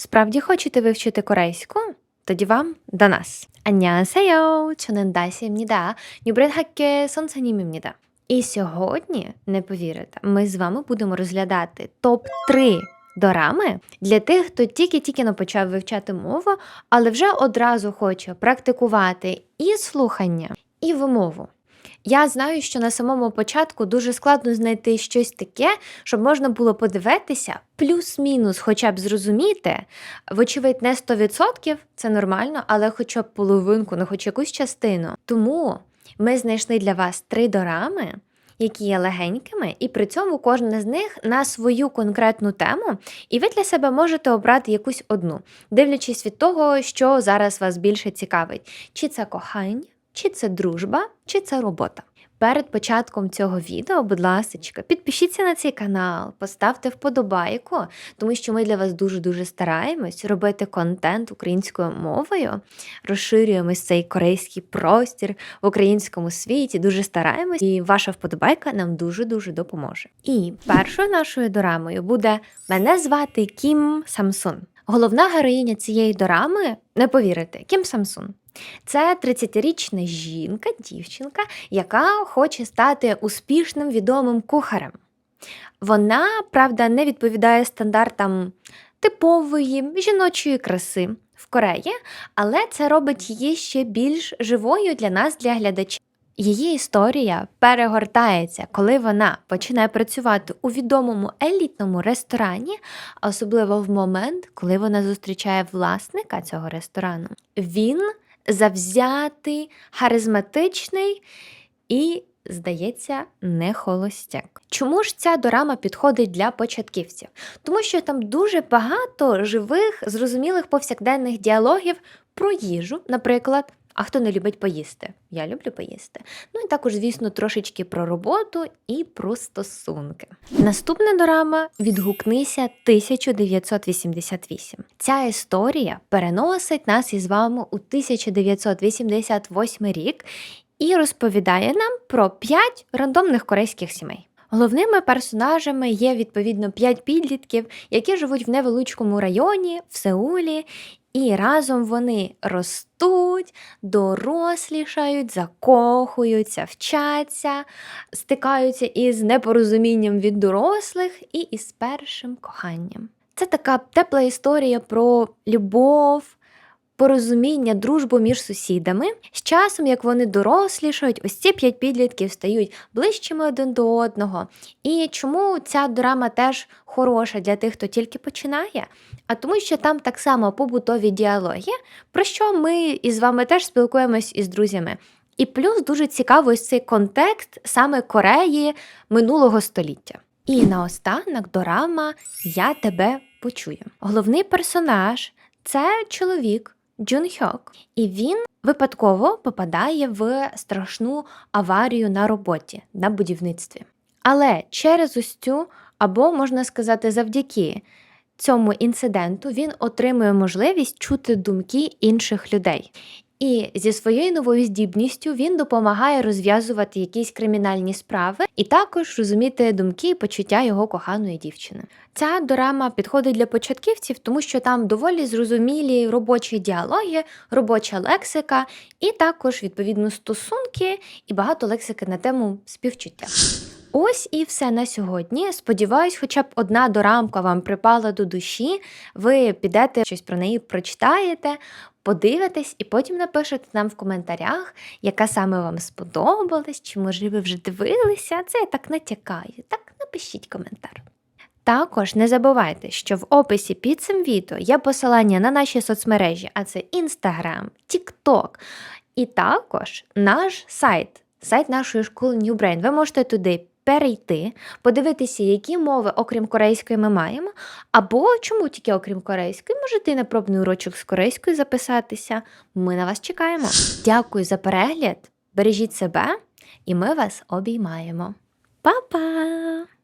Справді хочете вивчити корейську? Тоді вам до нас. 안녕하세요. 저는 다시입니다. 뉴브렌학교 선생님입니다. І сьогодні, не повірите, ми з вами будемо розглядати топ-3 дорами для тих, хто тільки-тільки не почав вивчати мову, але вже одразу хоче практикувати і слухання, і вимову. Я знаю, що на самому початку дуже складно знайти щось таке, щоб можна було подивитися, плюс-мінус, хоча б зрозуміти. Вочевидь, не 100%, це нормально, але хоча б половинку, ну хоч якусь частину. Тому ми знайшли для вас три дорами. Які є легенькими, і при цьому кожна з них на свою конкретну тему, і ви для себе можете обрати якусь одну, дивлячись від того, що зараз вас більше цікавить: чи це кохання, чи це дружба, чи це робота. Перед початком цього відео, будь ласка, підпишіться на цей канал, поставте вподобайку, тому що ми для вас дуже-дуже стараємось робити контент українською мовою, розширюємо цей корейський простір в українському світі, дуже стараємось, і ваша вподобайка нам дуже-дуже допоможе. І першою нашою дорамою буде Мене звати Кім Самсун. Головна героїня цієї дорами, не повірите, Кім Самсун. Це 30-річна жінка, дівчинка, яка хоче стати успішним відомим кухарем. Вона, правда, не відповідає стандартам типової жіночої краси в Кореї, але це робить її ще більш живою для нас, для глядачів. Її історія перегортається, коли вона починає працювати у відомому елітному ресторані, особливо в момент, коли вона зустрічає власника цього ресторану. Він завзятий, харизматичний і, здається, не холостяк. Чому ж ця дорама підходить для початківців? Тому що там дуже багато живих, зрозумілих повсякденних діалогів про їжу, наприклад. А хто не любить поїсти? Я люблю поїсти. Ну і також, звісно, трошечки про роботу і про стосунки. Наступна дорама відгукнися 1988. Ця історія переносить нас із вами у 1988 рік і розповідає нам про п'ять рандомних корейських сімей. Головними персонажами є відповідно п'ять підлітків, які живуть в невеличкому районі в Сеулі, і разом вони ростуть, дорослішають, закохуються, вчаться, стикаються із непорозумінням від дорослих і із першим коханням. Це така тепла історія про любов, порозуміння, дружбу між сусідами. З часом, як вони дорослішають, ось ці п'ять підлітків стають ближчими один до одного. І чому ця драма теж хороша для тих, хто тільки починає? А тому, що там так само побутові діалоги, про що ми із вами теж спілкуємось із друзями. І плюс дуже цікавий цей контекст саме Кореї минулого століття. І наостанок дорама Я тебе почую. Головний персонаж це чоловік, Джун Хьок, і він випадково попадає в страшну аварію на роботі на будівництві. Але через ось цю, або можна сказати, завдяки цьому інциденту він отримує можливість чути думки інших людей. І зі своєю новою здібністю він допомагає розв'язувати якісь кримінальні справи і також розуміти думки і почуття його коханої дівчини. Ця дорама підходить для початківців, тому що там доволі зрозумілі робочі діалоги, робоча лексика, і також відповідно стосунки і багато лексики на тему співчуття. Ось і все на сьогодні. Сподіваюсь, хоча б одна дорамка вам припала до душі. Ви підете щось про неї прочитаєте, подивитесь і потім напишете нам в коментарях, яка саме вам сподобалась, чи, може, ви вже дивилися. Це я так натякаю. Так, напишіть коментар. Також не забувайте, що в описі під цим відео є посилання на наші соцмережі, а це Instagram, TikTok і також наш сайт, сайт нашої школи New Brain. Ви можете туди перейти, подивитися, які мови, окрім корейської, ми маємо, або чому тільки окрім корейської, можете і на пробний урочок з корейської записатися. Ми на вас чекаємо. Дякую за перегляд, бережіть себе, і ми вас обіймаємо. Па-па!